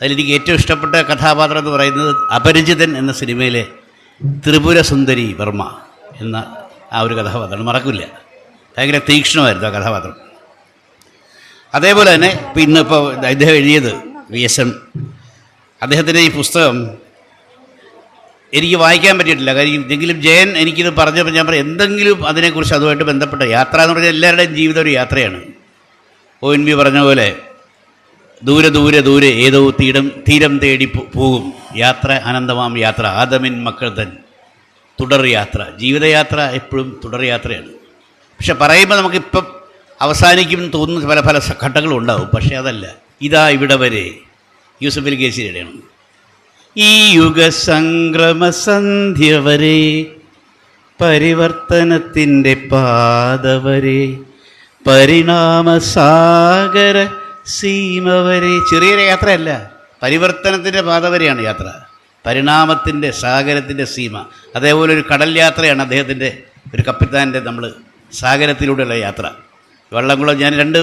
അതിലെനിക്ക് ഏറ്റവും ഇഷ്ടപ്പെട്ട കഥാപാത്രം എന്ന് പറയുന്നത് അപരിചിതൻ എന്ന സിനിമയിലെ ത്രിപുര സുന്ദരി വർമ്മ എന്ന ആ ഒരു കഥാപാത്രം. മറക്കില്ല. ഭയങ്കര തീക്ഷ്ണമായിരുന്നു ആ കഥാപാത്രം. അതേപോലെ തന്നെ ഇപ്പം ഇന്നിപ്പോൾ അദ്ദേഹം എഴുതിയത് വി എസ് എം. അദ്ദേഹത്തിന്റെ ഈ പുസ്തകം എനിക്ക് വായിക്കാൻ പറ്റിയിട്ടില്ല. കാര്യം എന്തെങ്കിലും ജയൻ എനിക്കിത് പറഞ്ഞപ്പോൾ ഞാൻ പറയാം എന്തെങ്കിലും അതിനെക്കുറിച്ച് അതുമായിട്ട് ബന്ധപ്പെട്ട യാത്ര എന്ന് പറഞ്ഞാൽ എല്ലാവരുടെയും ജീവിതം ഒരു യാത്രയാണ്. ഒ എൻ വി പറഞ്ഞ പോലെ ദൂരെ ദൂരെ ദൂരെ ഏതോ തീരം തീരം തേടി പോകും. യാത്ര അനന്തമാം യാത്ര ആദമിൻ മക്കൾ തൻ. തുടർ യാത്ര. ജീവിതയാത്ര എപ്പോഴും തുടർ യാത്രയാണ്. പക്ഷെ പറയുമ്പോൾ നമുക്കിപ്പം അവസാനിക്കും തോന്നുന്ന പല പല ഘട്ടങ്ങളും ഉണ്ടാവും പക്ഷേ അതല്ല. ഇതാ ഇവിടെ വരെ. യൂസഫിൽ കേസിയുടെയാണ് ഈ യുഗസംക്രമസന്ധ്യ വരെ പരിവർത്തനത്തിന്റെ പാത വരെ പരിണാമസാഗര സീമ ചെറിയ യാത്രയല്ല പരിവർത്തനത്തിന്റെ പാത വരെയാണ് യാത്ര. പരിണാമത്തിന്റെ സാഗരത്തിന്റെ സീമ. അതേപോലെ ഒരു കടൽ യാത്രയാണ് അദ്ദേഹത്തിന്റെ ഒരു കപ്പിത്താന്റെ നമ്മൾ സാഗരത്തിലൂടെയുള്ള യാത്ര. വെള്ളംകുളം ഞാൻ രണ്ട്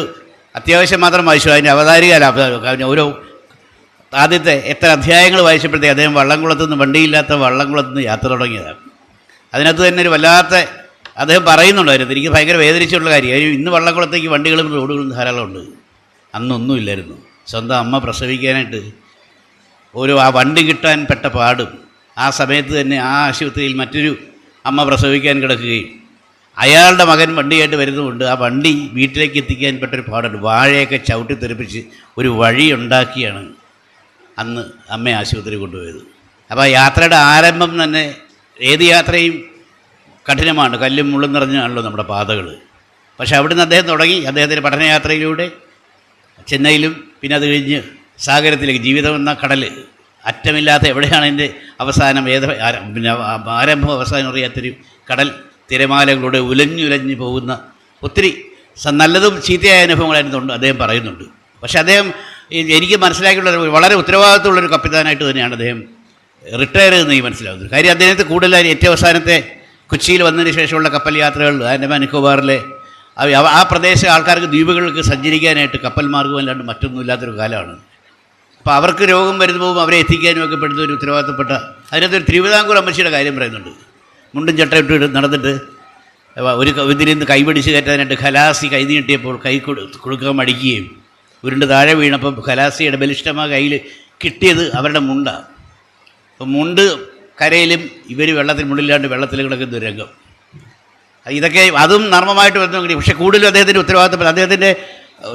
അത്യാവശ്യം മാത്രം വായിച്ചു. അതിന്റെ അവതാരിക ഓരോ ആദ്യത്തെ എത്ര അധ്യായങ്ങൾ വായിച്ചപ്പോഴത്തേക്ക് അദ്ദേഹം വള്ളംകുളത്ത് നിന്ന് വണ്ടിയില്ലാത്ത വള്ളംകുളത്ത് നിന്ന് യാത്ര തുടങ്ങിയതാണ്. അതിനകത്ത് തന്നെ ഒരു വല്ലാത്ത അദ്ദേഹം പറയുന്നുണ്ടായിരുന്നു എനിക്ക് ഭയങ്കര വേദനിച്ചുള്ള കാര്യം. ഇന്ന് വള്ളംകുളത്തേക്ക് വണ്ടികളും റോഡുകളും ധാരാളമുണ്ട്. അന്നൊന്നുമില്ലായിരുന്നു സ്വന്തം അമ്മ പ്രസവിക്കാനായിട്ട് ഒരു ആ വണ്ടി കിട്ടാൻ പെട്ട പാടും. ആ സമയത്ത് തന്നെ ആ ആശുപത്രിയിൽ മറ്റൊരു അമ്മ പ്രസവിക്കാൻ കിടക്കുകയും അയാളുടെ മകൻ വണ്ടിയായിട്ട് വരുന്നതുകൊണ്ട് ആ വണ്ടി വീട്ടിലേക്ക് എത്തിക്കാൻ പെട്ടൊരു പാടുണ്ട്. വാഴയൊക്കെ ചവിട്ടി തെറിപ്പിച്ച് ഒരു വഴി ഉണ്ടാക്കിയാണ് അന്ന് അമ്മയെ ആശുപത്രി കൊണ്ടുപോയത്. അപ്പോൾ യാത്രയുടെ ആരംഭം തന്നെ ഏത് യാത്രയും കഠിനമാണ്. കല്ലും മുള്ളും നിറഞ്ഞാണല്ലോ നമ്മുടെ പാതകൾ പക്ഷേ അവിടുന്ന് അദ്ദേഹം തുടങ്ങി. അദ്ദേഹത്തിന്റെ പഠനയാത്രയിലൂടെ ചെന്നൈയിലും പിന്നെ അത് കഴിഞ്ഞ് സാഗരത്തിലേക്ക് ജീവിതം എന്ന കടൽ. അറ്റമില്ലാത്ത എവിടെയാണ് എന്റെ അവസാനം? ഏത് പിന്നെ ആരംഭം അവസാനം അറിയാത്തൊരു കടൽ തിരമാലകളുടെ ഉലഞ്ഞുലഞ്ഞു പോകുന്ന ഒത്തിരി നല്ലതും ചീത്തയായ അനുഭവങ്ങളായിരുന്നു അദ്ദേഹം പറയുന്നുണ്ട്. പക്ഷേ അദ്ദേഹം എനിക്ക് മനസ്സിലാക്കിയിട്ടുള്ള വളരെ ഉത്തരവാദിത്തമുള്ളൊരു കപ്പിത്താനായിട്ട് തന്നെയാണ് അദ്ദേഹം റിട്ടയർ എന്ന് ഈ മനസ്സിലാവുന്നത്. കാര്യം അദ്ദേഹത്തെ കൂടുതലായി ഏറ്റവും അവസാനത്തെ കൊച്ചിയിൽ വന്നതിന് ശേഷമുള്ള കപ്പൽ യാത്രകൾ ആൻഡമാൻ നിക്കോബാറിലെ ആ- പ്രദേശ ആൾക്കാർക്ക് ദ്വീപുകൾക്ക് സഞ്ചരിക്കാനായിട്ട് കപ്പൽ മാർഗം അല്ലാണ്ട് മറ്റൊന്നും ഇല്ലാത്തൊരു കാലമാണ്. അപ്പോൾ അവർക്ക് രോഗം വരുമ്പോൾ അവരെ എത്തിക്കാനും ഒക്കെ പെടുന്ന ഒരു ഉത്തരവാദിത്തപ്പെട്ട അതിനകത്ത് ഒരു തിരുവിതാംകൂർ അമ്മച്ചിയുടെ കാര്യം പറയുന്നുണ്ട്. മുണ്ടും ചട്ടയിട്ട് നടന്നിട്ട് ഒരു ഇതിൽ നിന്ന് കൈപിടിച്ച് കയറ്റാനായിട്ട് ഖലാസി കൈ നീട്ടിയപ്പോൾ കൈ കൊടു കൊടുക്കാൻ മടിക്കുകയും ഉരുണ്ട് താഴെ വീണപ്പം ഖലാസിയുടെ ബലിഷ്ടമായ കയ്യിൽ കിട്ടിയത് അവരുടെ മുണ്ടാണ് അപ്പം മുണ്ട് കരയിലും ഇവർ വെള്ളത്തിൽ മുണ്ടില്ലാണ്ട് വെള്ളത്തിൽ കിടക്കുന്ന രംഗം. ഇതൊക്കെ അതും നർമ്മമായിട്ട് വരുന്നു പക്ഷേ കൂടുതലും അദ്ദേഹത്തിന്റെ ഉത്തരവാദിത്തം അദ്ദേഹത്തിന്റെ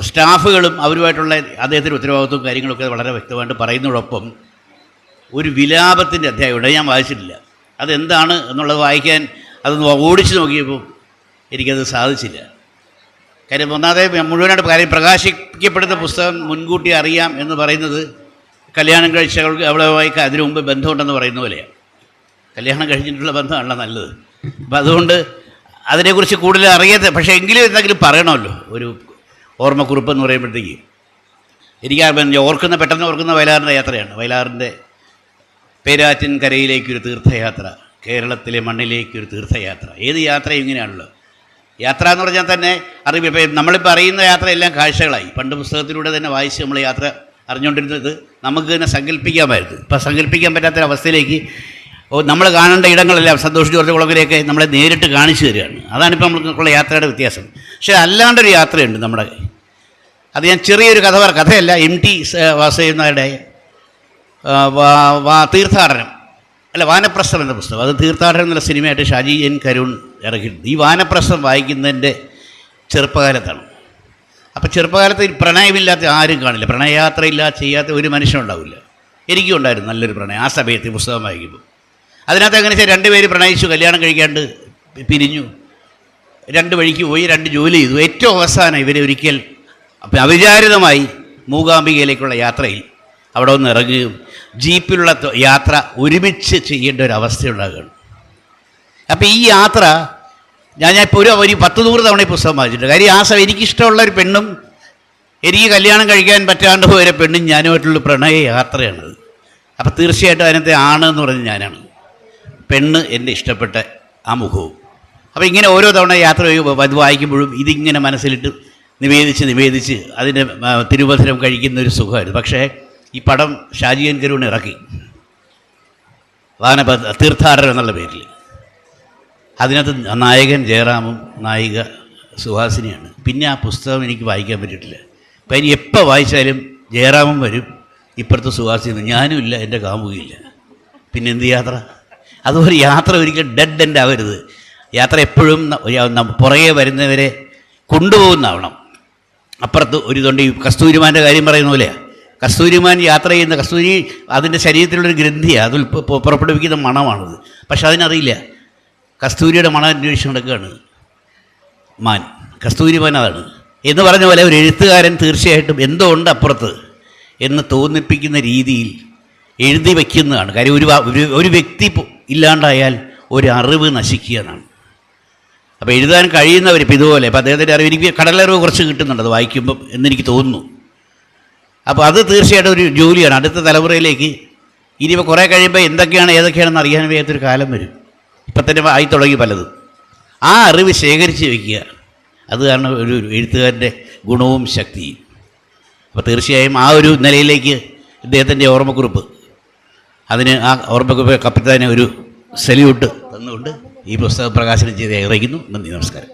സ്റ്റാഫുകളും അവരുമായിട്ടുള്ള അദ്ദേഹത്തിന്റെ ഉത്തരവാദിത്വവും കാര്യങ്ങളൊക്കെ വളരെ വ്യക്തമായിട്ട് പറയുന്നതോടൊപ്പം ഒരു വിലാപത്തിന്റെ അധ്യായമുണ്ട്. ഞാൻ വായിച്ചിട്ടില്ല. അതെന്താണ് എന്നുള്ളത് വായിക്കാൻ അതൊന്ന് ഓടിച്ചു നോക്കിയപ്പോൾ എനിക്കത് സാധിച്ചില്ല. കാര്യം ഒന്നാമതെ മുഴുവനായിട്ട് കാര്യം പ്രകാശിക്കപ്പെടുന്ന പുസ്തകം മുൻകൂട്ടി അറിയാം എന്ന് പറയുന്നത് കല്യാണം കഴിച്ചവൾക്ക് അവളുമായി അതിനു മുമ്പ് ബന്ധമുണ്ടെന്ന് പറയുന്ന പോലെയാണ്. കല്യാണം കഴിഞ്ഞിട്ടുള്ള ബന്ധമാണല്ലോ നല്ലത്. അപ്പം അതുകൊണ്ട് അതിനെക്കുറിച്ച് കൂടുതൽ അറിയാത്ത പക്ഷേ എങ്കിലും എന്തെങ്കിലും പറയണമല്ലോ. ഒരു ഓർമ്മക്കുറിപ്പ് എന്ന് പറയുമ്പോഴത്തേക്ക്. എനിക്ക് ഓർക്കുന്ന പെട്ടെന്ന് ഓർക്കുന്ന വയലാറിന്റെ യാത്രയാണ്. വയലാറിന്റെ പേരാറ്റിൻ കരയിലേക്കൊരു തീർത്ഥയാത്ര കേരളത്തിലെ മണ്ണിലേക്കൊരു തീർത്ഥയാത്ര. ഏത് യാത്രയും ഇങ്ങനെയാണല്ലോ. യാത്ര എന്ന് പറഞ്ഞാൽ തന്നെ അറിവ്. ഇപ്പം നമ്മളിപ്പോൾ അറിയുന്ന യാത്രയെല്ലാം കാഴ്ചകളായി. പണ്ട് പുസ്തകത്തിലൂടെ തന്നെ വായിച്ച് നമ്മൾ യാത്ര അറിഞ്ഞുകൊണ്ടിരുന്നത് നമുക്ക് തന്നെ സങ്കല്പിക്കാമായിരുന്നു. ഇപ്പം സങ്കല്പിക്കാൻ പറ്റാത്തൊരവസ്ഥയിലേക്ക് നമ്മൾ കാണേണ്ട ഇടങ്ങളെല്ലാം സന്തോഷ് ജോർജ് കുളങ്ങരയൊക്കെ നമ്മളെ നേരിട്ട് കാണിച്ചു തരികയാണ്. അതാണിപ്പോൾ നമ്മൾക്കുള്ള യാത്രയുടെ വ്യത്യാസം. പക്ഷേ അല്ലാണ്ടൊരു യാത്രയുണ്ട് നമ്മുടെ. അത് ഞാൻ ചെറിയൊരു കഥ പറ കഥയല്ല എം ടി വാസുദേവനായുടെ ആ, വാ- വാ- തീർത്ഥാടനം. അല്ല വാനപ്രസ്ഥം എന്ന പുസ്തകം. അത് തീർത്ഥാടനം എന്നുള്ള സിനിമയായിട്ട് ഷാജി എൻ കരുൺ ഇറക്കിയിട്ടുണ്ട്. ഈ വാനപ്രസ്ഥം വായിക്കുന്നതിന്റെ ചെറുപ്പകാലത്താണ്. അപ്പോൾ ചെറുപ്പകാലത്ത് പ്രണയമില്ലാത്ത ആരും കാണില്ല. പ്രണയയാത്രയില്ല ചെയ്യാത്ത ഒരു മനുഷ്യനുണ്ടാവില്ല. എനിക്കും ഉണ്ടായിരുന്നു നല്ലൊരു പ്രണയം. ആ സമയത്ത് പുസ്തകം വായിക്കുമ്പോൾ. അതിനകത്ത് എങ്ങനെ വെച്ചാൽ രണ്ടുപേര് പ്രണയിച്ചു കല്യാണം കഴിക്കാണ്ട് പിരിഞ്ഞു. രണ്ട് വഴിക്ക് പോയി രണ്ട് ജോലി ചെയ്തു. ഏറ്റവും അവസാനം ഇവരെ ഒരിക്കൽ അവിചാരിതമായി മൂകാംബികയിലേക്കുള്ള യാത്രയിൽ അവിടെ ഒന്ന് ഇറങ്ങുകയും ജീപ്പിലുള്ള യാത്ര ഒരുമിച്ച് ചെയ്യേണ്ട ഒരു അവസ്ഥയുണ്ടാകുകയാണ്. അപ്പം ഈ യാത്ര ഞാൻ ഞാൻ ഇപ്പോൾ ഒരു ഒരു പത്ത് നൂറ് തവണ ഈ പുസ്തകം വായിച്ചിട്ടുണ്ട്. കാര്യം ആ സമയം എനിക്കിഷ്ടമുള്ള ഒരു പെണ്ണും എനിക്ക് കല്യാണം കഴിക്കാൻ പറ്റാണ്ട് പോയൊരു പെണ്ണും ഞാനുമായിട്ടുള്ള പ്രണയ യാത്രയാണത്. അപ്പം തീർച്ചയായിട്ടും അതിനകത്തെ ആണ് എന്ന് പറഞ്ഞ് ഞാനാണ്. പെണ്ണ് എന്റെ ഇഷ്ടപ്പെട്ട ആ മുഖവും. അപ്പോൾ ഇങ്ങനെ ഓരോ തവണ യാത്ര ചെയ്യുമ്പോൾ വായിക്കുമ്പോഴും ഇതിങ്ങനെ മനസ്സിലിട്ട് നിവേദിച്ച് നിവേദിച്ച് അതിന്റെ തിരുവസരം കഴിക്കുന്ന ഒരു സുഖമായിരുന്നു. പക്ഷേ ഈ പടം ഷാജി കരുണ് ഇറക്കി. വാനപ തീർത്ഥാടനം എന്നുള്ള പേരിൽ. അതിനകത്ത് നായകൻ ജയറാമും നായിക സുഹാസിനിയാണ്. പിന്നെ ആ പുസ്തകം എനിക്ക് വായിക്കാൻ പറ്റിയിട്ടില്ല. അപ്പം ഇനി എപ്പോൾ വായിച്ചാലും ജയറാമും വരും. ഇപ്പുറത്ത് സുഹാസിനി ഞാനും ഇല്ല എന്റെ കാമുകയില്ല പിന്നെ എന്ത് യാത്ര? അതുപോലെ യാത്ര ഒരിക്കലും ഡെഡ് എൻഡ് ആവരുത്. യാത്ര എപ്പോഴും പുറകെ വരുന്നവരെ കൊണ്ടുപോകുന്നതാവണം. അപ്പുറത്ത് ഒരു തൊണ്ട് ഈ കസ്തൂരിമാന്റെ കാര്യം പറയുന്ന പോലെയാണ് കസ്തൂരിമാൻ യാത്ര ചെയ്യുന്ന കസ്തൂരി അതിന്റെ ശരീരത്തിലുള്ളൊരു ഗ്രന്ഥിയാണ് പു- പുറപ്പെടുവിക്കുന്ന മണമാണത്. പക്ഷെ അതിനറിയില്ല. കസ്തൂരിയുടെ മണം അന്വേഷിച്ച് നടക്കുകയാണ് മാൻ. കസ്തൂരിമാൻ അതാണ്. എന്ന് പറഞ്ഞ പോലെ ഒരു എഴുത്തുകാരൻ തീർച്ചയായിട്ടും എന്തോ ഉണ്ട് അപ്പുറത്ത് എന്ന് തോന്നിപ്പിക്കുന്ന രീതിയിൽ എഴുതി വയ്ക്കുന്നതാണ് കാര്യം ഒരു ഒരു വ്യക്തി ഇല്ലാണ്ടായാൽ ഒരു അറിവ് നശിക്കുക എന്നാണ് അപ്പോൾ എഴുതാൻ കഴിയുന്നവർ ഇപ്പം ഇതുപോലെ ഇപ്പോൾ അദ്ദേഹത്തിന്റെ അറിവ് എനിക്ക് കടലറിവ് കുറച്ച് കിട്ടുന്നുണ്ട് അത് വായിക്കുമ്പം എന്നെനിക്ക് തോന്നുന്നു. അപ്പോൾ അത് തീർച്ചയായിട്ടും ഒരു ജോലിയാണ്. അടുത്ത തലമുറയിലേക്ക് ഇനിയിപ്പോൾ കുറേ കഴിയുമ്പോൾ എന്തൊക്കെയാണ് ഏതൊക്കെയാണെന്ന് അറിയാൻ വയ്യാത്തൊരു കാലം വരും. ഇപ്പം തന്നെ ആയി തുടങ്ങി പലതും. ആ അറിവ് ശേഖരിച്ച് വയ്ക്കുക അതാണ് ഒരു എഴുത്തുകാരന്റെ ഗുണവും ശക്തിയും. അപ്പോൾ തീർച്ചയായും ആ ഒരു നിലയിലേക്ക് ഇദ്ദേഹത്തിന്റെ ഓർമ്മക്കുറിപ്പ് അതിന് ആ ഓർമ്മ കപ്പിത്താനെ ഒരു സല്യൂട്ട് തന്നുകൊണ്ട് ഈ പുസ്തകം പ്രകാശനം ചെയ്ത് ഇറങ്ങുന്നു നന്ദി നമസ്കാരം.